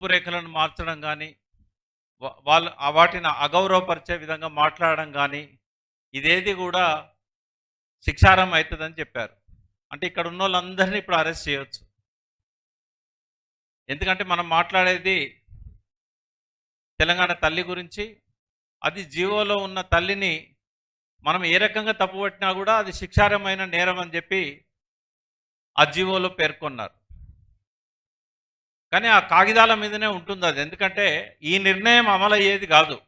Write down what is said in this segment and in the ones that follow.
రూపురేఖలను మార్చడం కానీ వాళ్ళు వాటిని అగౌరవపరిచే విధంగా మాట్లాడడం కానీ ఇదేది కూడా శిక్షార్హం అవుతుందని చెప్పారు. అంటే ఇక్కడ ఉన్న వాళ్ళందరినీ ఇప్పుడు అరెస్ట్ చేయొచ్చు. ఎందుకంటే మనం మాట్లాడేది తెలంగాణ తల్లి గురించి అది జీవోలో ఉన్న తల్లిని మనం ఏ రకంగా తప్పుపట్టినా కూడా అది శిక్షారమైన నేరం అని చెప్పి ఆ జీవోలో పేర్కొన్నారు. కానీ ఆ కాగితాల మీదనే ఉంటుంది అది. ఎందుకంటే ఈ నిర్ణయం అమలయ్యేది కాదు.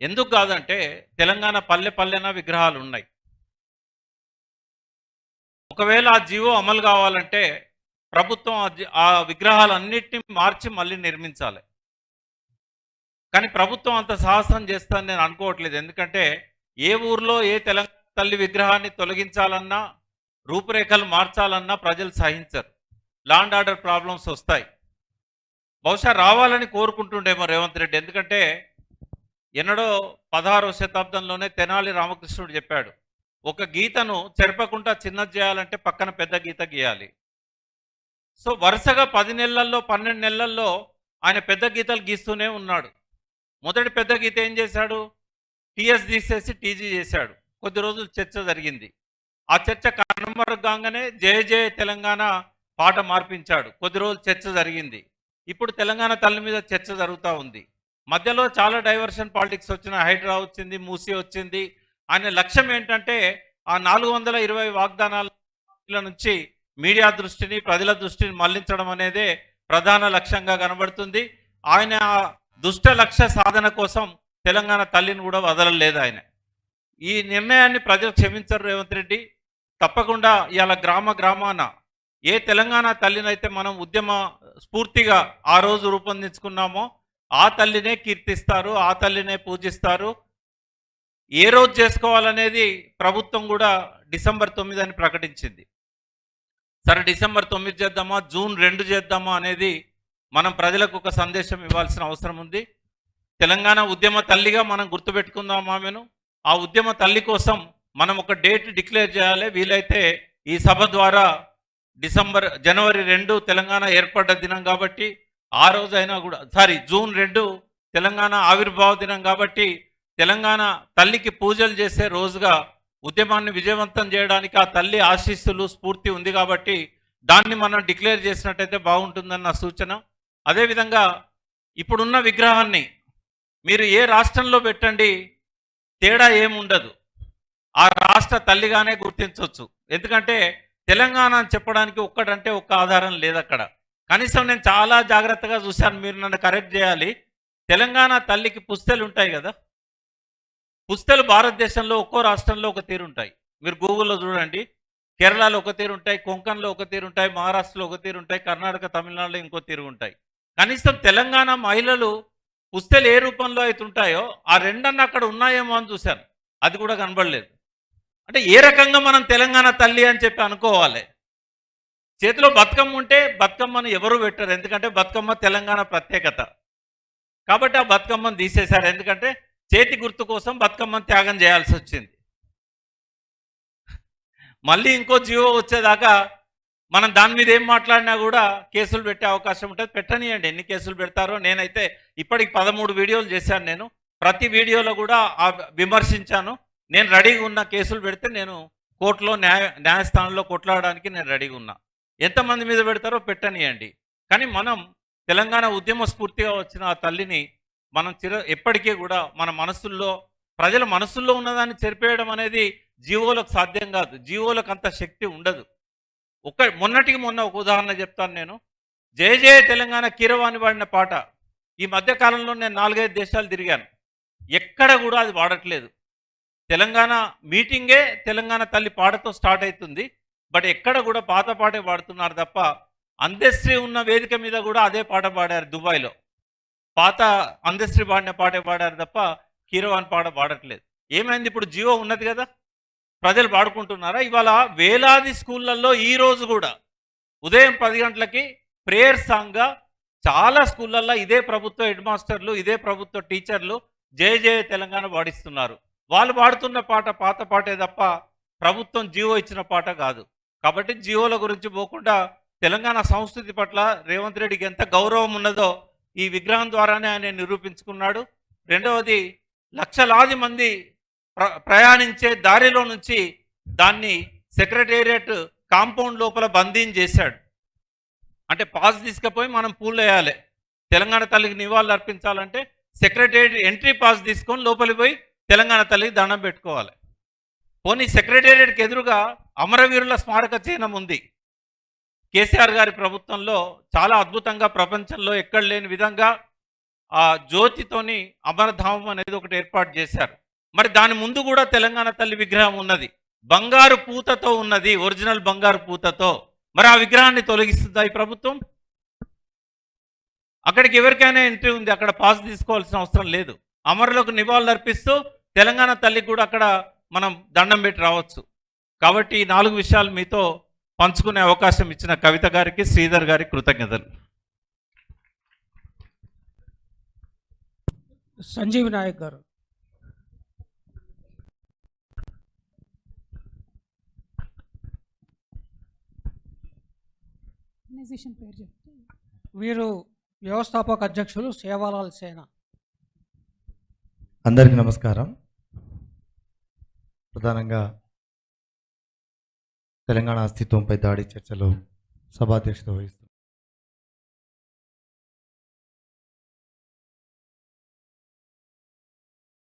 ఎందుకు కాదంటే తెలంగాణ పల్లె పల్లెన విగ్రహాలు ఉన్నాయి. ఒకవేళ ఆ జీవో అమలు కావాలంటే ప్రభుత్వం ఆ జీ- విగ్రహాలన్నిటిని మార్చి మళ్ళీ నిర్మించాలి. కానీ ప్రభుత్వం అంత సాహసం చేస్తాను నేను అనుకోవట్లేదు. ఎందుకంటే ఏ ఊర్లో ఏ తెలంగాణ తల్లి విగ్రహాన్ని తొలగించాలన్నా రూపురేఖలు మార్చాలన్నా ప్రజలు సహించరు. లాండ్ ఆర్డర్ ప్రాబ్లమ్స్ వస్తాయి. బహుశా రావాలని కోరుకుంటుండేమో రేవంత్ రెడ్డి. ఎందుకంటే ఎన్నడో పదహారవ శతాబ్దంలోనే తెనాలి రామకృష్ణుడు చెప్పాడు ఒక గీతను చెరపకుండా చిన్నది చేయాలంటే పక్కన పెద్ద గీత గీయాలి. సో వరుసగా పది నెలల్లో పన్నెండు నెలల్లో ఆయన పెద్ద గీతలు గీస్తూనే ఉన్నాడు. మొదటి పెద్ద గీత ఏం చేశాడు? టీఎస్ తీసేసి టీజీ చేశాడు. కొద్ది రోజులు చర్చ జరిగింది. ఆ చర్చ కనుమరుగ్గానే జయ జయ తెలంగాణ పాట మార్పించాడు. కొద్ది రోజులు చర్చ జరిగింది. ఇప్పుడు తెలంగాణ తల్లి మీద చర్చ జరుగుతూ ఉంది. మధ్యలో చాలా డైవర్షన్ పాలిటిక్స్ వచ్చిన హైడ్రా వచ్చింది మూసీ వచ్చింది. ఆయన లక్ష్యం ఏంటంటే ఆ నాలుగు వందల ఇరవై వాగ్దానాల నుంచి మీడియా దృష్టిని ప్రజల దృష్టిని మళ్ళించడం అనేదే ప్రధాన లక్ష్యంగా కనబడుతుంది. ఆయన ఆ దుష్ట లక్ష్య సాధన కోసం తెలంగాణ తల్లిని కూడా వదలలేదు ఆయన. ఈ నిర్ణయాన్ని ప్రజలు క్షమించరు రేవంత్ రెడ్డి. తప్పకుండా ఇవాళ గ్రామ గ్రామాన ఏ తెలంగాణ తల్లినైతే మనం ఉద్యమ స్ఫూర్తిగా ఆ రోజు రూపొందించుకున్నామో ఆ తల్లినే కీర్తిస్తారు ఆ తల్లినే పూజిస్తారు. ఏ రోజు చేసుకోవాలనేది ప్రభుత్వం కూడా డిసెంబర్ తొమ్మిది అని ప్రకటించింది. సరే డిసెంబర్ తొమ్మిది చేద్దామా జూన్ రెండు చేద్దామా అనేది మనం ప్రజలకు ఒక సందేశం ఇవ్వాల్సిన అవసరం ఉంది. తెలంగాణ ఉద్యమ తల్లిగా మనం గుర్తుపెట్టుకుందాం ఆమెను. ఆ ఉద్యమ తల్లి కోసం మనం ఒక డేట్ డిక్లేర్ చేయాలి. వీలైతే ఈ సభ ద్వారా డిసెంబర్ జనవరి రెండు తెలంగాణ ఏర్పడ్డ దినం కాబట్టి ఆ రోజైనా కూడా సారీ జూన్ రెండు తెలంగాణ ఆవిర్భావ దినం కాబట్టి తెలంగాణ తల్లికి పూజలు చేసే రోజుగా ఉద్యమాన్ని విజయవంతం చేయడానికి ఆ తల్లి ఆశీస్సులు స్ఫూర్తి ఉంది కాబట్టి దాన్ని మనం డిక్లేర్ చేసినట్టయితే బాగుంటుందన్న సూచన. అదేవిధంగా ఇప్పుడున్న విగ్రహాన్ని మీరు ఏ రాష్ట్రంలో పెట్టండి తేడా ఏముండదు. ఆ రాష్ట్ర తల్లిగానే గుర్తించవచ్చు ఎందుకంటే తెలంగాణ అని చెప్పడానికి ఒక్కటంటే ఒక్క ఆధారం లేదు అక్కడ కనీసం నేను చాలా జాగ్రత్తగా చూశాను మీరు నన్ను కరెక్ట్ చేయాలి. తెలంగాణ తల్లికి పుస్తలు ఉంటాయి కదా? పుస్తలు భారతదేశంలో ఒక్కో రాష్ట్రంలో ఒక తీరు ఉంటాయి. మీరు గూగుల్లో చూడండి. కేరళలో ఒక తీరు ఉంటాయి కొంకన్లో ఒక తీరు ఉంటాయి మహారాష్ట్రలో ఒక తీరు ఉంటాయి కర్ణాటక తమిళనాడులో ఇంకో తీరు ఉంటాయి. కనీసం తెలంగాణ మహిళలు పుస్తలు ఏ రూపంలో అయితే ఉంటాయో ఆ రెండన్న అక్కడ ఉన్నాయేమో అని చూశాను. అది కూడా కనబడలేదు. అంటే ఏ రకంగా మనం తెలంగాణ తల్లి అని చెప్పి అనుకోవాలి. చేతిలో బతుకమ్మ ఉంటే బతుకమ్మను ఎవరు పెట్టరు. ఎందుకంటే బతుకమ్మ తెలంగాణ ప్రత్యేకత. కాబట్టి ఆ బతుకమ్మను తీసేశారు. ఎందుకంటే చేతి గుర్తు కోసం బతుకమ్మను త్యాగం చేయాల్సి వచ్చింది. మళ్ళీ ఇంకో జీవో వచ్చేదాకా మనం దాని మీద ఏం మాట్లాడినా కూడా కేసులు పెట్టే అవకాశం ఉంటుంది. పెట్టనియండి. ఎన్ని కేసులు పెడతారో నేనైతే ఇప్పటికి పదమూడు వీడియోలు చేశాను నేను. ప్రతి వీడియోలో కూడా విమర్శించాను. నేను రెడీగా ఉన్న కేసులు పెడితే నేను కోర్టులో న్యాయ న్యాయస్థానంలో కొట్లాడడానికి నేను రెడీగా ఉన్నా. ఎంతమంది మీద పెడతారో పెట్టనియండి. కానీ మనం తెలంగాణ ఉద్యమ స్ఫూర్తిగా వచ్చిన ఆ తల్లిని మనం చిర ఎప్పటికీ కూడా మన మనసుల్లో ప్రజల మనసుల్లో ఉన్నదాన్ని చెరిపేయడం అనేది జీవోలకు సాధ్యం కాదు. జీవోలకు అంత శక్తి ఉండదు. ఒక మొన్నటికి మొన్న ఒక ఉదాహరణ చెప్తాను నేను. జయ జయ తెలంగాణ కీరవాణి వాడిన పాట. ఈ మధ్యకాలంలో నేను నాలుగైదు దేశాలు తిరిగాను. ఎక్కడ కూడా అది వాడట్లేదు. తెలంగాణ మీటింగే తెలంగాణ తల్లి పాటతో స్టార్ట్ అవుతుంది. బట్ ఎక్కడ కూడా పాత పాటే పాడుతున్నారు తప్ప అందశ్రీ ఉన్న వేదిక మీద కూడా అదే పాట పాడారు దుబాయ్లో. పాత అందశ్రీ పాడిన పాటే పాడారు తప్ప కీరవాణి పాట పాడట్లేదు. ఏమైంది? ఇప్పుడు జియో ఉన్నది కదా. ప్రజలు పాడుకుంటున్నారా? ఇవాళ వేలాది స్కూళ్ళల్లో ఈ రోజు కూడా ఉదయం పది గంటలకి ప్రేయర్ సాంగ్గా చాలా స్కూళ్ళల్లో ఇదే ప్రభుత్వ హెడ్ మాస్టర్లు ఇదే ప్రభుత్వ టీచర్లు జయ జయ తెలంగాణ పాడిస్తున్నారు. వాళ్ళు పాడుతున్న పాట పాత పాటే తప్ప ప్రభుత్వం జీవో ఇచ్చిన పాట కాదు. కాబట్టి జీవోల గురించి పోకుండా తెలంగాణ సంస్కృతి పట్ల రేవంత్ రెడ్డికి ఎంత గౌరవం ఉన్నదో ఈ విగ్రహం ద్వారానే ఆయన నిరూపించుకున్నాడు. రెండవది లక్షలాది మంది ప్ర ప్రయాణించే దారిలో నుంచి దాన్ని సెక్రటేరియట్ కాంపౌండ్ లోపల బందీని చేశాడు. అంటే పాస్ తీసుకుపోయి మనం పూలు వేయాలి. తెలంగాణ తల్లికి నివాళులు అర్పించాలంటే సెక్రటేరియట్ ఎంట్రీ పాస్ తీసుకొని లోపలికి పోయి తెలంగాణ తల్లికి దండం పెట్టుకోవాలి. పోనీ సెక్రటేరియట్కి ఎదురుగా అమరవీరుల స్మారక చిహ్నం ఉంది. కేసీఆర్ గారి ప్రభుత్వంలో చాలా అద్భుతంగా ప్రపంచంలో ఎక్కడ లేని విధంగా ఆ జ్యోతితోని అమరధామం అనేది ఒకటి ఏర్పాటు చేశారు. మరి దాని ముందు కూడా తెలంగాణ తల్లి విగ్రహం ఉన్నది. బంగారు పూతతో ఉన్నది ఒరిజినల్ బంగారు పూతతో. మరి ఆ విగ్రహాన్ని తొలగిస్తుందా ఈ ప్రభుత్వం? అక్కడికి ఎవరికైనా ఎంట్రీ ఉంది అక్కడ పాస్ తీసుకోవాల్సిన అవసరం లేదు. అమరులకు నివాళులు అర్పిస్తూ తెలంగాణ తల్లికి కూడా అక్కడ మనం దండం పెట్టి రావచ్చు. కాబట్టి ఈ నాలుగు విషయాలు మీతో పంచుకునే అవకాశం ఇచ్చిన కవిత గారికి శ్రీధర్ గారికి కృతజ్ఞతలు. సంజీవ్ నాయక్ గారు. ఆర్గనైజేషన్ పేరు చెప్తే వీరు వ్యవస్థాపక అధ్యక్షులు సేవాలాల్ సేన. అందరికీ నమస్కారం. ప్రధానంగా తెలంగాణ అస్తిత్వంపై దాడి చర్చలో సభాధ్యక్షత వహిస్తున్న